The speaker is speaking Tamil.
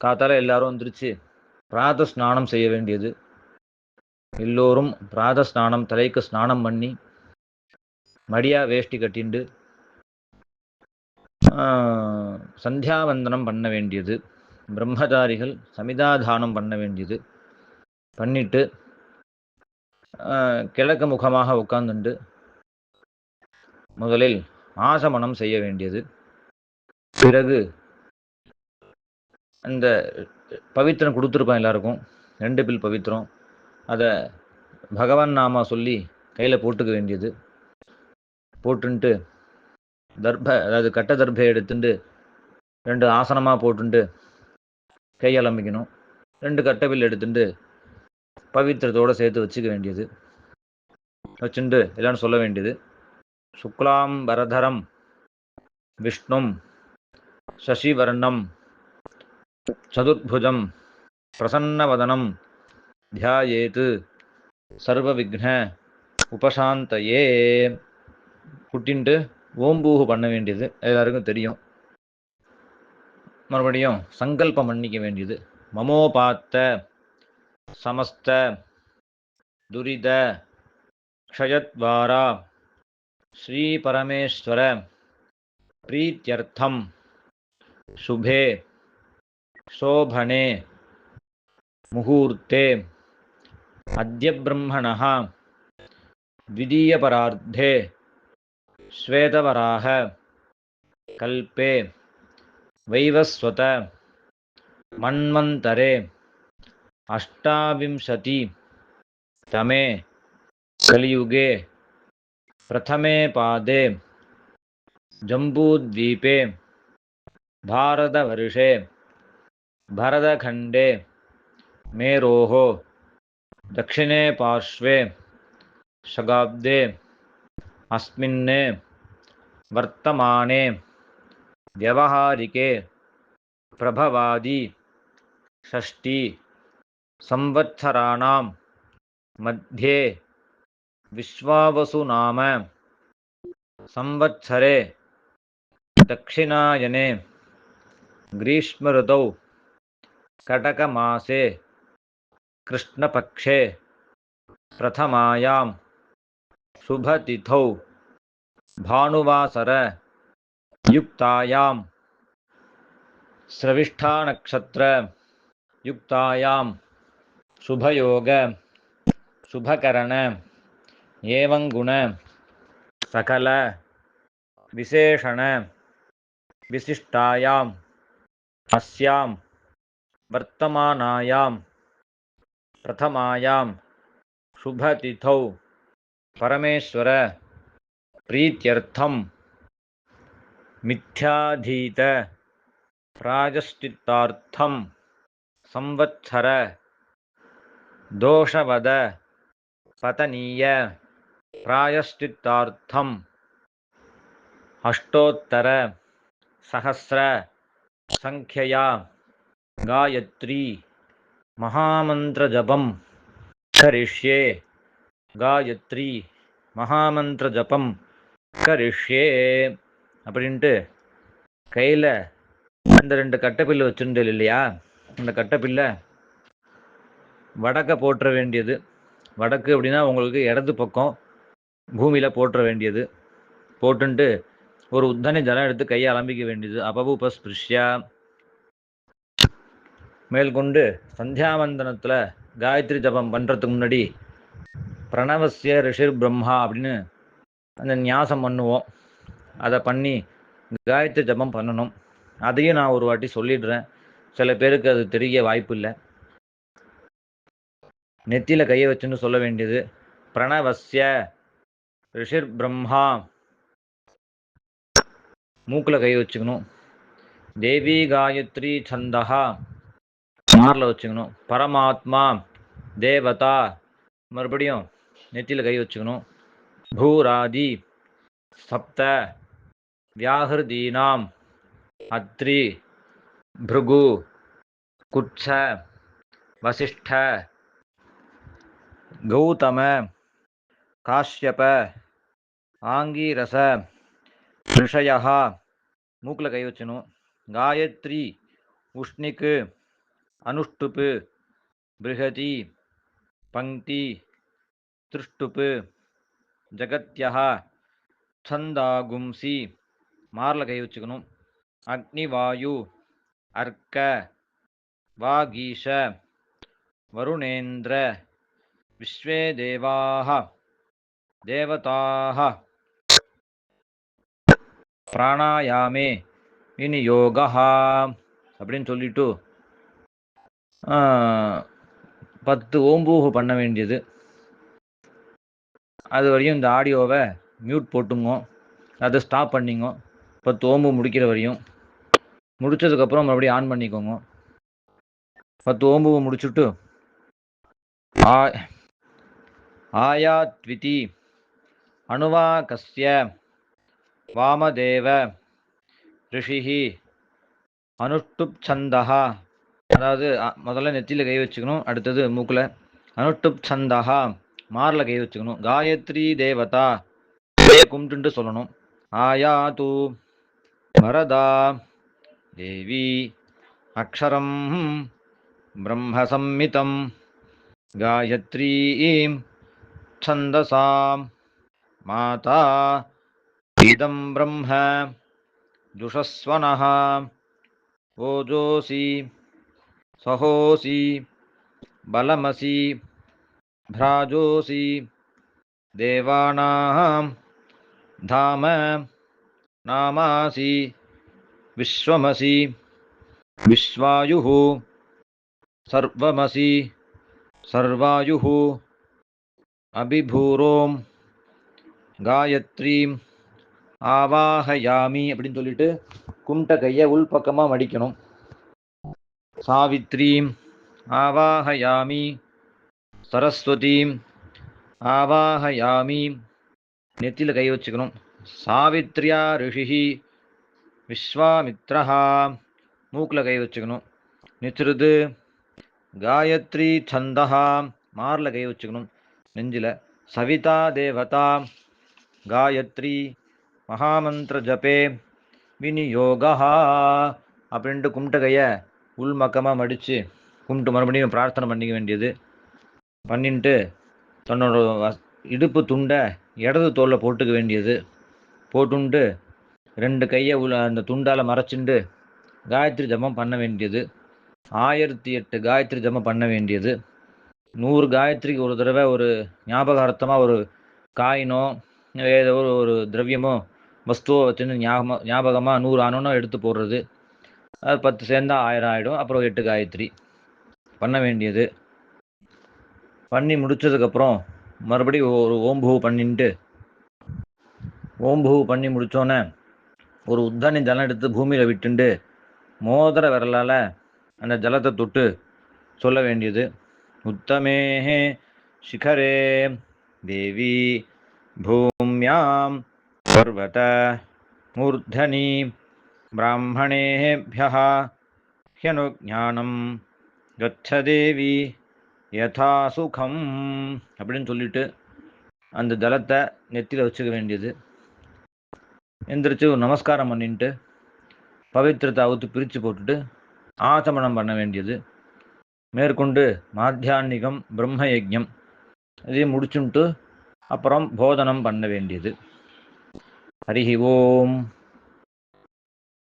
காத்தால எல்லாரும் வந்துருச்சு. பிராத ஸ்நானம் செய்ய வேண்டியது. எல்லோரும் பிராத ஸ்நானம் தலைக்கு ஸ்நானம் பண்ணி மடியா வேஷ்டி கட்டிண்டு ஆஹ், சந்தியாவந்தனம் பண்ண வேண்டியது. பிரம்மதாரிகள் சமிதாதானம் பண்ண வேண்டியது. பண்ணிட்டு கிழக்கு முகமாக உட்கார்ந்துண்டு முதலில் ஆசமனம் செய்ய வேண்டியது. பிறகு அந்த பவித்திரம் கொடுத்துருப்பான் எல்லாருக்கும். ரெண்டு பில் பவித்திரம் அதை பகவான் நாமா சொல்லி கையில் போட்டுக்க வேண்டியது. போட்டுன்ட்டு தர்ப அதாவது கட்ட தர்பை எடுத்துட்டு ரெண்டு ஆசனமாக போட்டுன்ட்டு கை ரெண்டு ரெண்டு கட்டவில் எடுத்துட்டு பவித்திரத்தோடு சேர்த்து வச்சுக்க வேண்டியது. வச்சுட்டு எல்லாரும் சொல்ல வேண்டியது. சுக்லாம் வரதரம் விஷ்ணும் சசிவர்ணம் சதுர்புஜம் பிரசன்னவதனம் தியாயேத் சர்வவிக்ன உபசாந்தையே. குட்டின்ட்டு ஓம்பூகு பண்ண வேண்டியது எல்லாருக்கும் தெரியும். மறுபடியும் சங்கல்பம் பண்ணிக்க வேண்டியது. மமோபாத்த சமஸ்த துரித க்ஷயத்வாரா. ஸ்ரீபரமேஸ்வர பிரீத்தியர்த்தம். சுபே शोभने मुहूर्ते अद्य ब्रह्मणः द्वितीयपरार्धे श्वेतवराह कल्पे वैवस्वत मन्वन्तरे अष्टाविंशति तमे कलियुगे प्रथमे पादे जम्बूद्वीपे भारतवर्षे भरतखण्डे मेरोः दक्षिणे पार्श्वे, शगाब्दे अस्मिन् वर्तमाने, व्यवहारिके, प्रभवादि षष्टि संवत्सराणां मध्ये, विश्वावसुनाम, संवत्सरे, दक्षिणायने, ग्रीष्मऋतौ कटकमासे कृष्णपक्षे प्रथमायां शुभतिथौ भानुवासर युक्तायां स्रविष्ठानक्षत्र युक्तायां शुभयोग शुभकरण एवं गुण सकल विशेषण विशिष्टायाम् अस्यां वर्तमानायां प्रथमायां शुभतिथौ। परमेश्वर। प्रीत्यर्थं मिथ्याधीत। प्रायश्चित्तार्थं संवत्सर। दोषवद। पतनीय। प्रायश्चित्तार्थम्। अष्टोत्तर காயத்ரி மகாமந்திர ஜபம் கரிஷ்யே. காயத்ரி மகாமந்திர ஜபம் கரிஷ்யே. அப்படின்ட்டு கையில் அந்த ரெண்டு கட்டைப்பில்லு வச்சுருந்தது இல்லையா? அந்த கட்டைப்பில்லை வடக்க போற்ற வேண்டியது. வடக்கு அப்படின்னா உங்களுக்கு இடது பக்கம் பூமியில் போற்ற வேண்டியது. போட்டுன்ட்டு ஒரு உத்தனை ஜலம் எடுத்து கையை அலம்பிக்க வேண்டியது. அபபூபஸ்பிருஷ்யா. மேற்கொண்டு சந்தியாவந்தனத்தில் காயத்ரி ஜபம் பண்ணுறதுக்கு முன்னாடி பிரணவசிய ரிஷிர் பிரம்மா அப்படின்னு அந்த நியாசம் பண்ணுவோம். அதை பண்ணி காயத்ரி ஜபம் பண்ணணும். அதையும் நான் ஒரு வாட்டி சொல்லிடுறேன். சில பேருக்கு அது தெரிய வாய்ப்பு இல்லை. நெத்தியில் கையை வச்சுன்னு சொல்ல வேண்டியது. பிரணவசிய ரிஷிர் பிரம்மா மூக்கில் கை வச்சுக்கணும். தேவி காயத்ரி சந்தகா மாரில் வச்சுக்கணும். பரமாத்மா தேவதா மறுபடியும் நெத்தியில் கை வச்சுக்கணும். பூராதி சப்த வியாகிருதீனாம் அத்ரி பிருகு குட்ச வசிஷ்ட கௌதம காஷ்யப ஆங்கீரச ரிஷயா மூக்கில் கை வச்சணும் காயத்ரி உஷ்ணிக்கு அனுஷ்டுப்பு பிருகதி பங்கி திருஷ்டுப்பு ஜகத்யா சந்தாகும்சி மாரில் கை வச்சுக்கணும். அக்னிவாயு அர்க்க வாகீஷ வருணேந்திர விஸ்வே தேவாக தேவதாக பிராணாயாமே விநியோகா அப்படின்னு சொல்லிட்டு பத்து ஓம்பூக பண்ண வேண்டியது. அது வரையும் இந்த ஆடியோவை மியூட் போட்டுங்க. அதை ஸ்டாப் பண்ணிங்க. பத்து ஓம்பு முடிக்கிற வரையும். முடிச்சதுக்கப்புறம் மறுபடியும் ஆன் பண்ணிக்கோங்க. பத்து ஓம்புவை முடிச்சுட்டு ஆ ஆயாத்விதி அணுவாகஸ்ய வாமதேவ ரிஷிஹி அனுஷ்டுப் சந்தகா அதாவது அ- முதல்ல நெத்தியில் கை வச்சுக்கணும் அடுத்தது மூக்கில் அனுஷ்டுப் சந்தஹா மாரில் கை வச்சுக்கணும் காயத்ரி தேவதா கும்பிட்டுன்ட்டு சொல்லணும் ஆயாது வரதா தேவி அக்ஷரம் பிரம்மசம்மிதம் காயத்ரீம் छन्दसां माता इदं ब्रह्म जुषस्वनः ओजोऽसि सहोऽसि बलमसि भ्राजोऽसि देवानां धाम नामासि विश्वमसि विश्वायुः सर्वमसि सर्वायुः அபிபூரோம் காயத்ரீம் ஆவாஹயாமி அப்படின்னு சொல்லிட்டு கும்பிட்ட கையை உள்பக்கமாக மடிக்கணும் சாவித்ரீம் ஆவாஹயாமி சரஸ்வதீம் ஆவாஹயாமி நெத்தியில் கை வச்சுக்கணும். சாவித்ரியா ரிஷிஹி விஸ்வாமித்ரஹா. மூக்கில் கை வச்சுக்கணும். நிச்சிருது காயத்ரி சந்தஹா. மாரில் கை வச்சுக்கணும். நெஞ்சில் சவிதா தேவதா. காயத்ரி மகாமந்திர ஜபே. விநியோகா அப்படின்ட்டு கும்பிட்ட கையை உள்மக்கமாக மடித்து கும்பிட்டு மறுபடியும் பிரார்த்தனை பண்ணிக்க வேண்டியது. பண்ணின்ட்டு தன்னோட இடுப்பு துண்டை இடது தோலில் போட்டுக்க வேண்டியது. போட்டுண்டு ரெண்டு கையை உள்ள அந்த துண்டால் மறைச்சிண்டு காயத்ரி ஜபம் பண்ண வேண்டியது. ஆயிரத்தி எட்டு காயத்ரி ஜபம் பண்ண வேண்டியது. நூறு காயத்ரிக்கு ஒரு தடவை ஒரு ஞாபகார்த்தமாக ஒரு காயினோ ஏதோ ஒரு திரவியமோ வஸ்துவோ வச்சுன்னு ஞாபகம் ஞாபகமாக நூறு ஆனோனோ எடுத்து போடுறது. அது பத்து சேர்ந்தா ஆயிரம் ஆகிடும் அப்புறம் எட்டு காயத்ரி பண்ண வேண்டியது. பண்ணி முடித்ததுக்கப்புறம் மறுபடியும் ஒரு ஓம்பூ பண்ணிட்டு ஓம்பூ பண்ணி முடித்தோன்னே ஒரு உத்தானி ஜலம் எடுத்து பூமியில் விட்டுண்டு மோதிர விரலால் அந்த ஜலத்தை தொட்டு சொல்ல வேண்டியது. உத்தமேஹே சிகரே தேவி பூமியாம் பர்வத மூர்தனி ब्राह्मणेभ्यः ह्यनुज्ञानं गच्छ தேவி யதா சுகம் அப்படின்னு சொல்லிட்டு அந்த ஜலத்தை நெத்தியில் வச்சுக்க வேண்டியது எந்திரிச்சு ஒரு நமஸ்காரம் பண்ணிட்டு பவித்திரத்தை அவுத்து பிரித்து போட்டுட்டு ஆச்சமனம் பண்ண வேண்டியது மேற்கொண்டு மாத்தியான்னிகம் பிரம்ம யஜ்ஞம் இதையும் முடிச்சுட்டு அப்புறம் போதனம் பண்ண வேண்டியது ஹரிஹி ஓம்